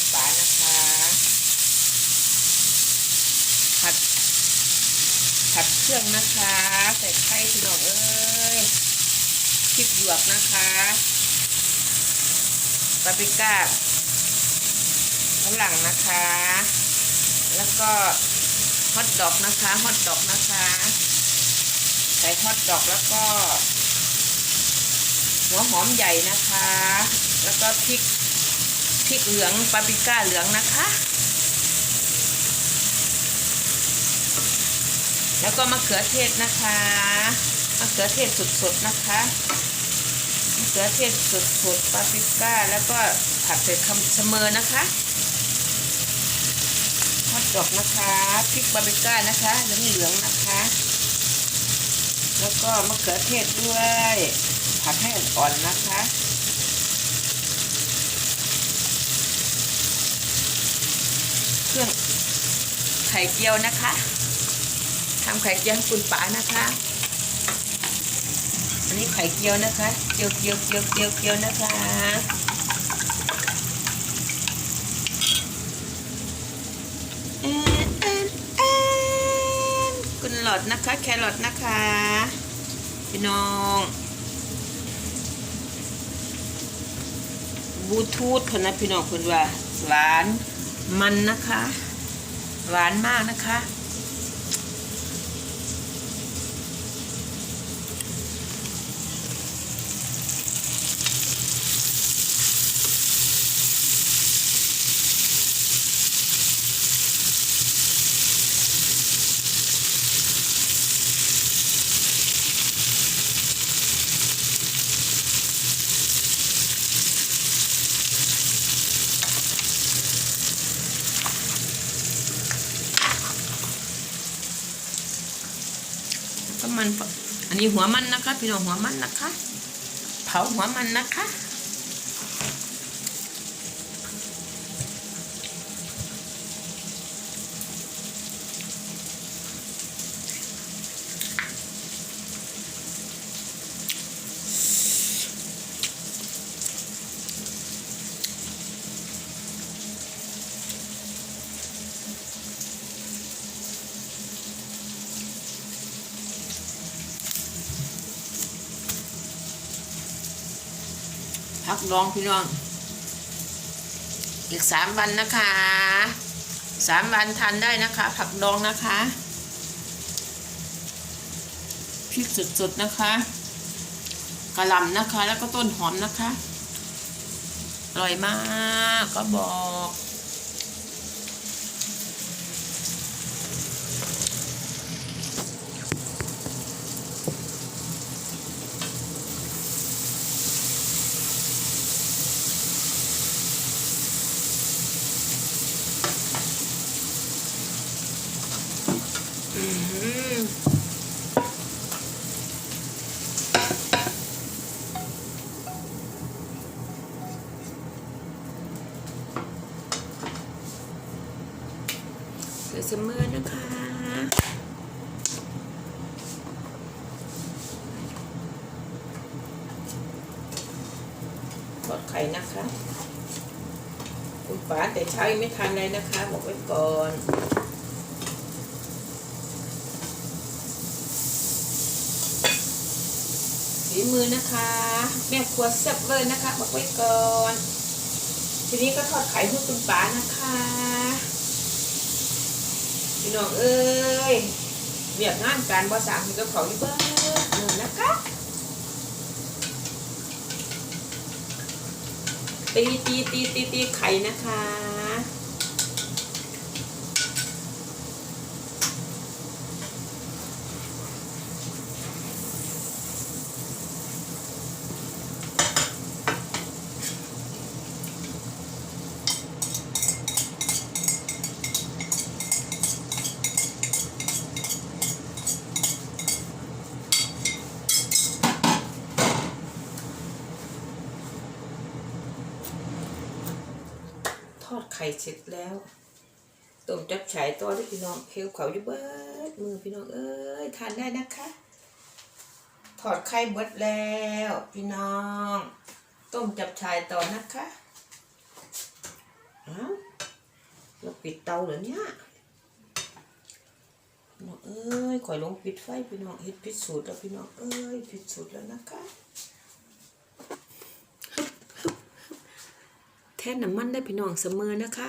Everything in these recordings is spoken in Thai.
คุณป๋านะคะ ผัด ผัดเครื่องนะคะ ใส่ไข่พี่น้องเอ้ยพริกหยวกนะคะปาปริก้าฝรั่งนะคะ แล้วก็ฮอทดอกนะคะฮอทดอกนะคะ ใส่ฮอทดอกแล้วก็ หัวหอมใหญ่นะคะ แล้วก็พริก พริกเหลืองปาปริก้าเหลืองนะคะ แล้วก็มะเขือเทศนะคะมะเขือเทศสดๆนะคะมะเขือเทศสดๆปาปริก้าแล้วก็ผัดใส่คำเสมอนะคะฮอทดอกนะคะพริกปาปริก้านะคะเหลืองๆนะคะ แล้วก็มะเขือเทศด้วยผัดให้อ่อนๆนะคะ เครื่อง ไข่เจียวนะคะทำไข่เจียวให้คุณป๋านะคะ อันนี้ไข่เจียวนะคะ เจียวเจียวเจียวเจียวเจียวนะคะเอ็นเอ็นเอ็นกุนหลอดนะคะ แครอทนะคะพี่น้องบลูทูธคนนะพี่น้องคนว่าหวานมันนะคะ หวานมากนะคะ นี้หัวมันนะคะ พี่น้องหัวมันนะคะ เผาหัวมันนะคะ พักดองพี่น้อง อีกสามวันนะคะสามวันทานได้นะคะ ผักดองนะคะพริกสดๆนะคะกระหล่ำนะคะ แล้วก็ต้นหอมนะคะอร่อยมากก็บอก อืมเกิดเสมอนะคะ ทอดไข่นะคะ คุณป๋าแต่เช้ไม่ทานเลยนะคะบอกไว้ก่อนฝีมือนะคะ แม่ครัวแซ่บเวอร์นะคะ บอกไว้ก่อน ทีนี้ก็ทอดไข่เพื่อคุณป๋านะคะพี่น้องเอ้ยเรียกงานการบอสามมีกระเป๋าอยู่เบิร์หนึ่งนะคะ ตีตีตีตีตีไข่นะคะ ทอดไข่ เสร็จแล้วต้มจับฉายตัวที่พี่น้องเพลวเขาอยู่เบิดมือพี่น้องเอ้ยทานได้นะคะ ถอดไข่เบิดแล้ว พี่น้อง ต้มจับฉายต่อนะคะออ้าวเราปิดเตาเหรอเนี่ยพี่น้องเอ้ยข่อยลงปิดไฟพี่น้องเฮ็ดผิสูตรแล้วพี่น้องเอ้ยผิสูตรแล้วนะคะฮึบฮึบฮึบ แทนน้ำมันได้พี่น้องเสมอนะคะ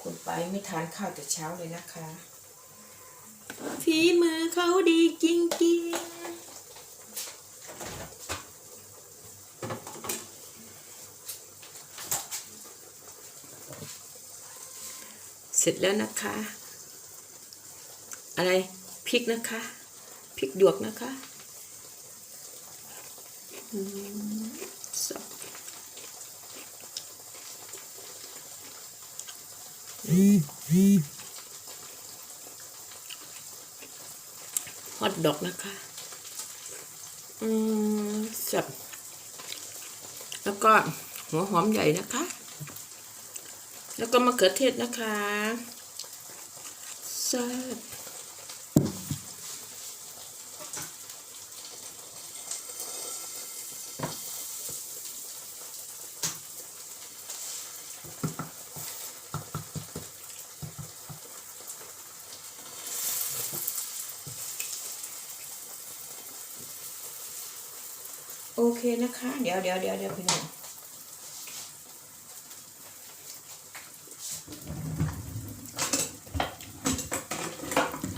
คุณไปไม่ทานข้าวแต่เช้าเลยนะคะ ฝีมือเขาดีจริงๆ เสร็จแล้วนะคะ อะไรพริกนะคะพริกหยวกนะคะอืมสับฮอทดอกนะคะ อืมสับ แล้วก็หัวหอมใหญ่นะคะ แล้วก็มะเขือเทศนะคะแซ่บโอเคนะคะ เดี๋ยวเดี๋ยวเดี๋ยวเดี๋ยวพี่น้อง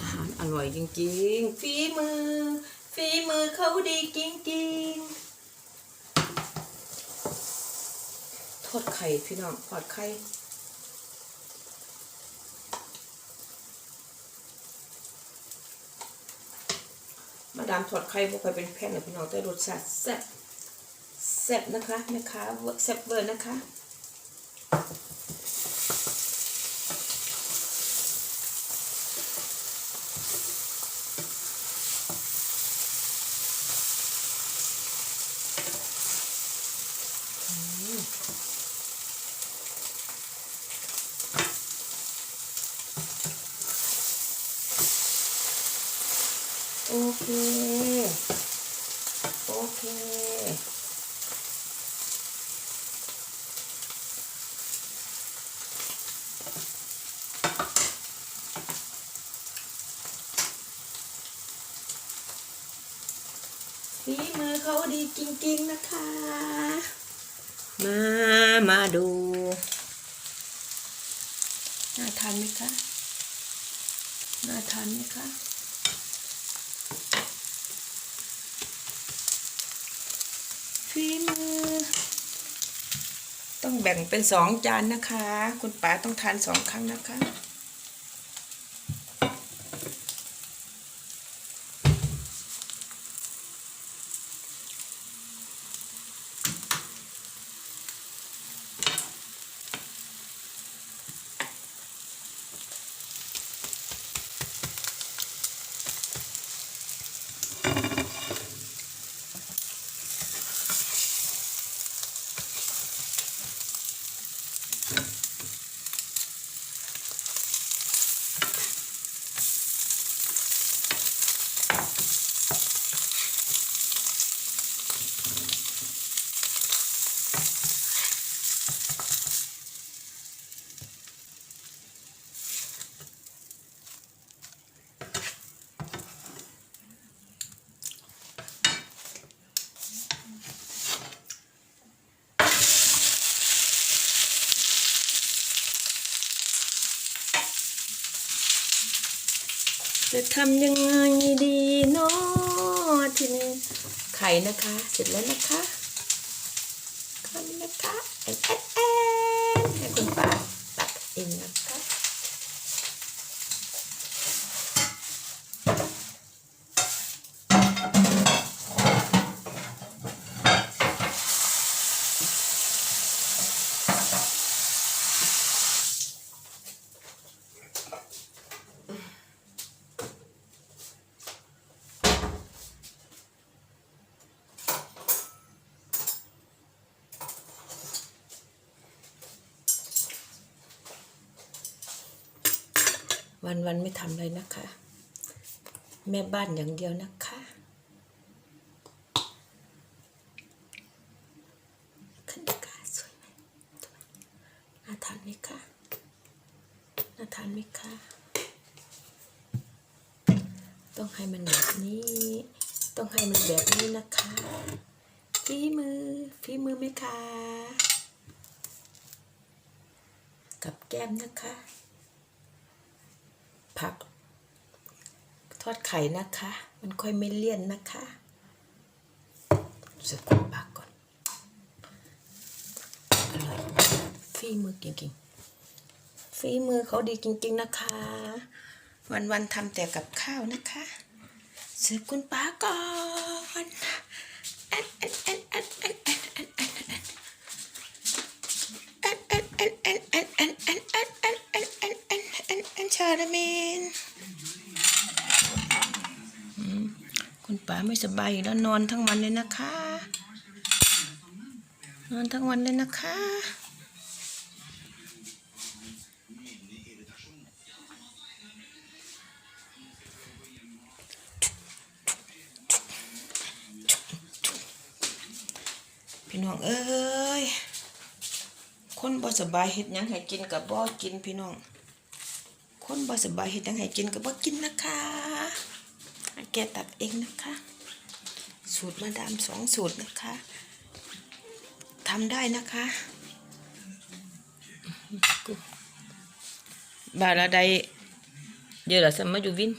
อาหา ร่อยจริงๆ ฝีมือ ฝีมือเขาดีจริงๆ ทอดไข่พี่น้องทอดไข่มาดามทอดไข่พวกใครเป็นแผ่นหรือพี่น้องแต่รสชาติแซ่บแซ่บนะคะแม่ค้าแซ่บเบอร์นะคะ โอเค โอเคฝีมือเขาดีจริงๆนะคะ มา มาดู น่าทานไหมคะ น่าทานไหมคะฝีมือ ต้องแบ่งเป็นสองจานนะคะ คุณป๋าต้องทานสองครั้งนะคะ ทำยังไงดีเนาะทีนี้ไข่นะคะ เสร็จแล้วนะคะคนนะคะแอนแอนแอนให้คุณป้าตัดเองนะคะ โวันวันไม่ทำอะไรนะคะ แม่บ้านอย่างเดียวนะคะขันกาสวยไหมน่าทานไหมคะน่าทานไหมคะ ต้องให้มันแบบนี้ ต้องให้มันแบบนี้นะคะฝีมือฝีมือไหมคะ กับแก้มนะคะ ผัก ทอดไข่นะคะ มันค่อยไม่เลี่ยนนะคะสักคุณปากก่อน อร่อยฟีมือจริงๆฟีมือเขาดีจริง ๆ นะคะ วันๆทำแต่กับข้าวนะคะเสืร์คุณป้าก่อนแอดแอดแอดแอดนอ อันอันาดาเมนคุณป้าไม่สบายแล้วนอนทั้งวันเลยนะคะ นอนทั้งวันเลยนะคะพี่น้องเอ้ยคนบ่สบายเฮ็ดหยังให้กินกับบ่กินพี่น้อง คนบ่สบายเฮ็ดหยังให้กินกับบ่กินนะคะให้แกตัดเองนะคะ สูตรมาดามสองสูตรนะคะทำได้นะคะบาลาใดเดี๋ยวเราสมาอยู่วิน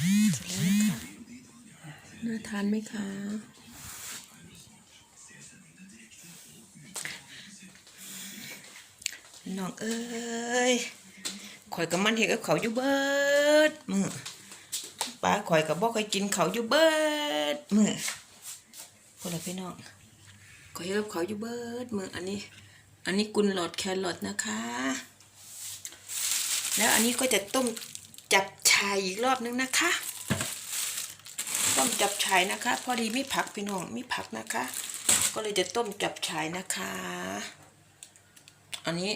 อืมเสร็จแล้วนะคะน่าทานไหมคะ น้องเอ้ยข่อยกับมันเห็นกับเขาอยู่เบิดมือป้าข่อยกับบอกข่อยกินเขาอยู่เบิดมือคนละพี่น้องข่อยเห็นกับเขาอยู่เบิดมืออันนี้ อันนี้กุนหลอดแครอทนะคะ แล้วอันนี้ก็จะต้มจับชายอีกรอบนึงนะคะ ต้มจับฉายนะคะ พอดีไม่ผักพี่น้องไม่ผักนะคะ ก็เลยจะต้มจับฉายนะคะ อันนี้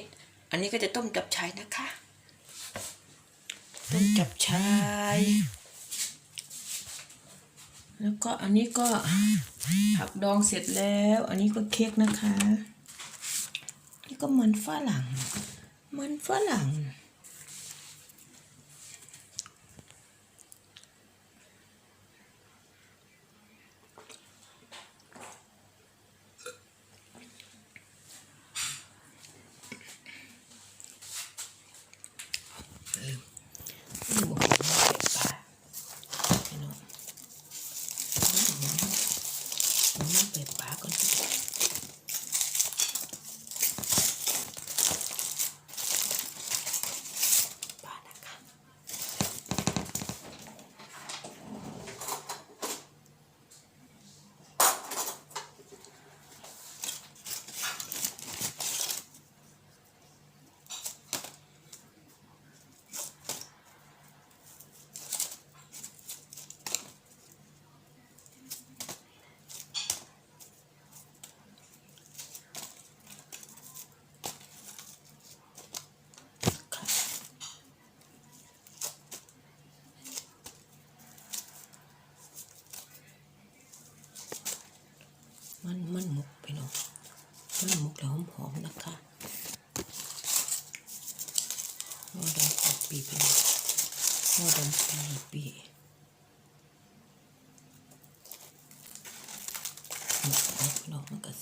อันนี้ก็จะต้มจับฉ่ายนะคะ ต้มจับฉ่าย แล้วก็อันนี้ก็ผักดองเสร็จแล้ว อันนี้ก็เค้กนะคะ นี่ก็มันฝรั่ง มันฝรั่ง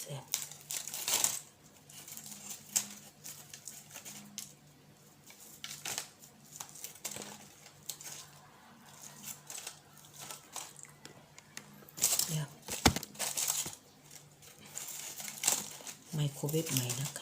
สิไมโครเวฟใหม่นะคะ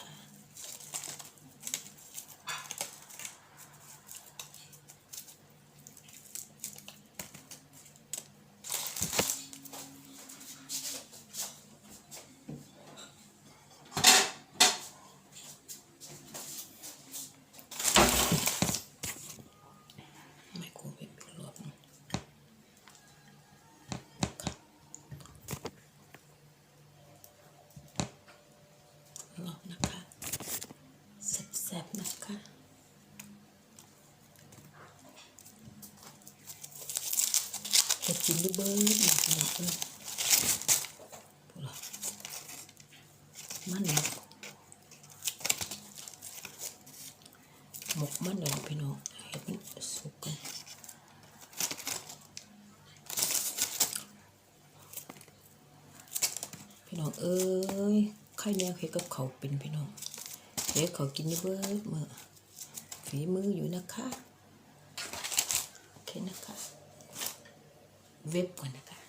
กินด้เบิ้ลมาพี่น้องเอ้ยพูดหรอมันหมกหมกมันเลยพี่น้องเห็ดสุกกันพี่น้องเอ้ยไข่แนวเห็ดกับเขาเป็นพี่น้องเห็ดเขากินด้เบิ้ลเมื่อฝีมืออยู่นะคะโอเคนะคะ เว็บก่อนนะคะ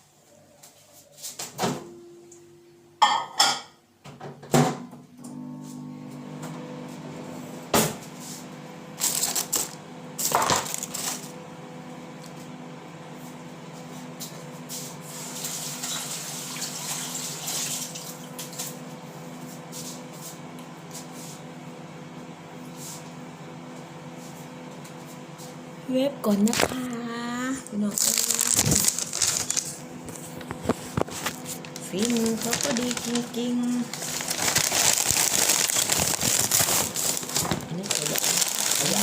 เว็บก่อนนะคะพี่น้องเอ้ย ฝีมือเขาก็ดีจริงๆอันนี้ขยะขยะ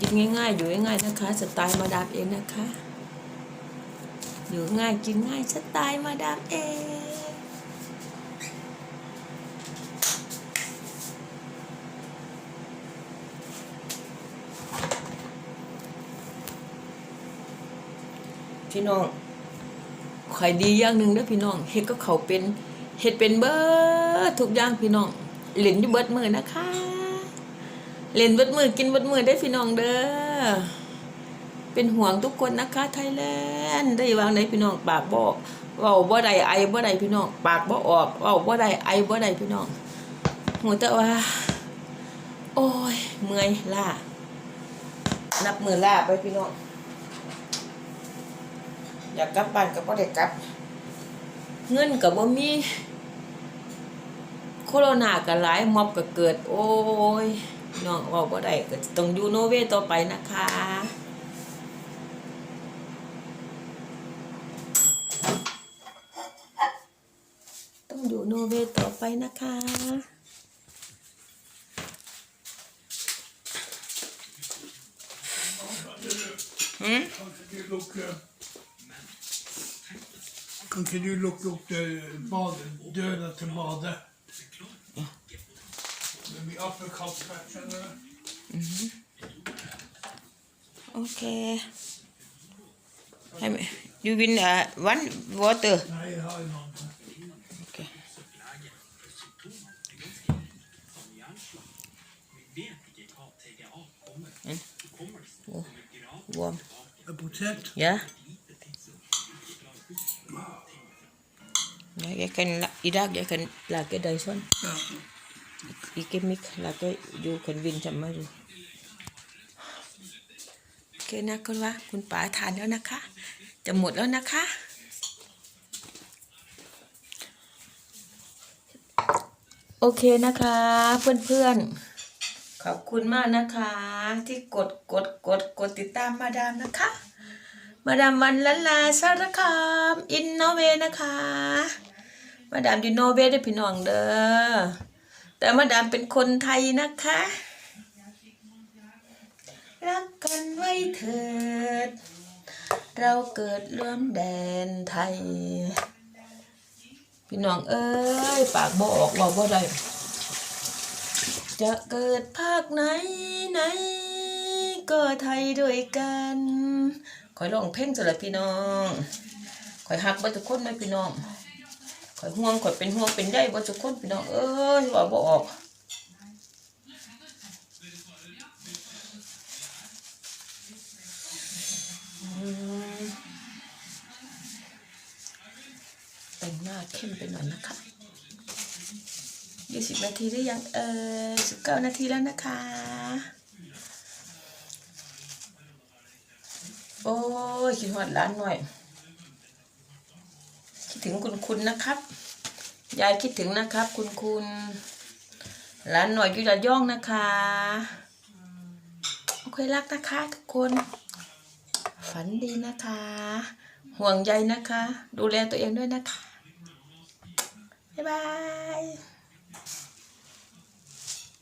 กินง่ายๆ อยู่ง่ายๆนะคะ สไตล์มาดามเองนะคะ อยู่ง่ายกินง่ายสไตล์มาดามเอง พี่น้องขายดีอย่างหนึ่งนะพี่น้องเฮ็ดก็เขาเป็นเฮ็ดเป็นเบิดทุกอย่างพี่น้องเล่นอยู่เบิดมือนะคะเล่นเบิดมือกินเบิดมือได้พี่น้องเด้อเป็นห่วงทุกคนนะคะ ไทยแลนด์ได้วางไหนพี่น้องปากบ่เว้าบ่ได้ไอบ่ได้พี่น้องปากบ่ออกเว้าบ่ได้ไอบ่ได้พี่น้องหัวแต่ว่า โอ้ยเมื่อยล้านับมือล้าไปพี่น้อง อยากกลับบ้านก็บ่ได้กลับ เงินก็บ่มีโคโรนาก็หลายม็อบก็เกิด โอ้ยน้องเว้าบ่ได้ก็ต้องอยู่โนเวย์ต่อไปนะคะต้องอยู่โนเวย์ต่อไปนะคะ Kan inte du lukta... Kan ikke du lukke opp bade, døra til badet? Det blir her, skjønner du. Mm -hmm. Okay. You will one water. Okay. Hm. Er potet? Yeah. Ja, jeg kan la- I dag jeg kan lage det sånn. Ja. Ikke mik lage du kan vin จำมาดูโอเคนะคุณว่าคุณป๋าทานแล้วนะคะ จะหมดแล้วนะคะ โอเคนะคะ เพื่อนๆ ขอบคุณมากนะคะ ที่กดกดกดกดติดตามมาดามนะคะมาดามวันละลาสารคาม อินโนเวนะคะ มาดามอยู่โนเวได้พี่น้องเด้อแต่มาดามเป็นคนไทยนะคะ รักกันไว้เถิด เราเกิดร่วมแดนไทย พี่น้องเอ้ย ปากบ่ออกบอกบ่ได้จะเกิดภาคไหนไหน ก็ไทยด้วยกันคอยร้องเพลงสำหรับพี่น้องคอยฮักบ่ทุกคนไหมพี่น้อง คอยห่วงคอยเป็นห่วงเป็นใยบ่ทุกคนพี่น้องเอ้ยว่าบ่ออกแต่งหน้าเข้มไปหน่อยนะคะยี่สิบนาทีได้ยังเออสิบเก้านาทีแล้วนะคะ โอ้ยคิดหอดร้านหน่อย ถึงคุณคุณนะครับ ยายคิดถึงนะครับ คุณคุณหลานหน่อยอยู่ระย่องนะคะโอเครักนะคะทุกคน ฝันดีนะคะ ห่วงใยนะคะ ดูแลตัวเองด้วยนะคะ บ๊ายบาย